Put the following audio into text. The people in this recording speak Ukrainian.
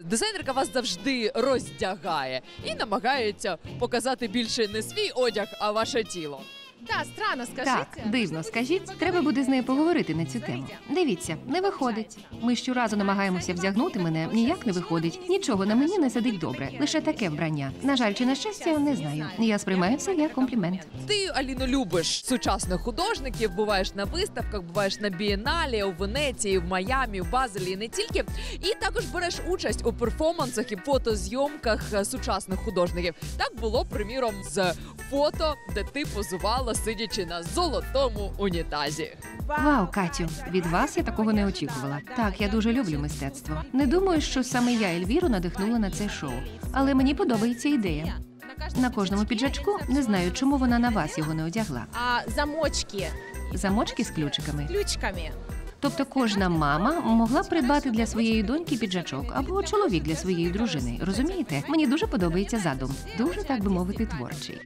Дизайнерка вас завжди роздягає і намагається показати більше не свій одяг, а ваше тіло. Да, странно, скажите. Так, дивно, скажіть, треба буде з нею поговорити на цю тему. Дивіться, не виходить. Ми щоразу намагаємося вдягнути мене, ніяк не виходить. Нічого на мені не сидить добре, лише таке вбрання. На жаль, чи на щастя, не знаю. Я сприймаю це як комплімент. Ти, Аліно, любиш сучасних художників, буваєш на виставках, буваєш на бієналі, у Венеції, в Майамі, в Базелі і не тільки. І також береш участь у перформансах і фотозйомках е, сучасних художників. Так було, приміром, з фото, де ти позувала, сидячи на золотому унітазі. Вау, Катю, від вас я такого не очікувала. Так, я дуже люблю мистецтво. Не думаю, що саме я Ельвіру надихнула на це шоу, але мені подобається ідея. На кожному піджачку не знаю, чому вона на вас його не одягла. А замочки Замочки з ключиками. ключками. Тобто кожна мама могла б придбати для своєї доньки піджачок або чоловік для своєї дружини. Розумієте? Мені дуже подобається задум. Дуже так би мовити, творчий.